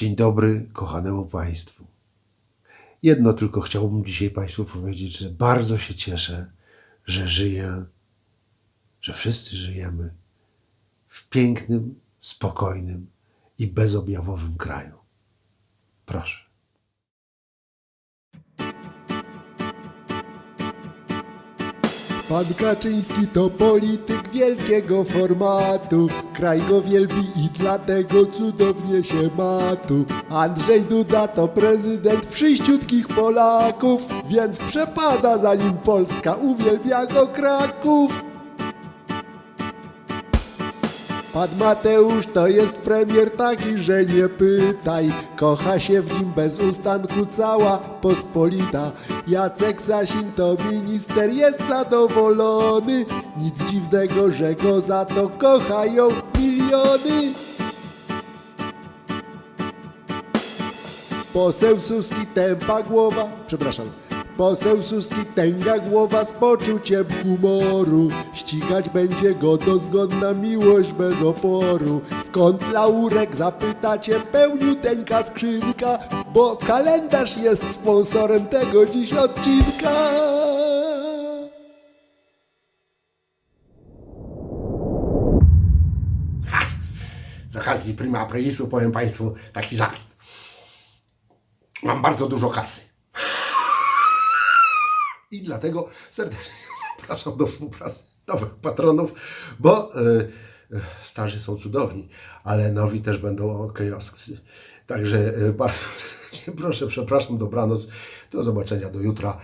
Dzień dobry kochanemu Państwu. Jedno tylko chciałbym dzisiaj Państwu powiedzieć, że bardzo się cieszę, że żyję, że wszyscy żyjemy w pięknym, spokojnym i bezobjawowym kraju. Proszę. Pan Kaczyński to polityk wielkiego formatu. Kraj go wielbi i dlatego cudownie się ma tu. Andrzej Duda to prezydent wszyściutkich Polaków, więc przepada za nim Polska, uwielbia go Kraków. Pan Mateusz to jest premier taki, że nie pytaj. Kocha się w nim bez ustanku cała pospolita. Jacek Sasin to minister jest zadowolony. Nic dziwnego, że go za to kochają miliony. Poseł Suski tępa głowa, przepraszam. Poseł Suski tęga głowa z poczuciem humoru. Ścigać będzie go dozgodna miłość bez oporu. Skąd laurek zapytacie pełniuteńka skrzynka, bo kalendarz jest sponsorem tego dziś odcinka. Z okazji prima aprilisu powiem Państwu taki żart. Mam bardzo dużo kasy. I dlatego serdecznie zapraszam do współpracy nowych patronów, bo y, y, starzy są cudowni, ale nowi też będą kioskcy. Także y, bardzo serdecznie proszę, przepraszam, dobranoc, do zobaczenia do jutra.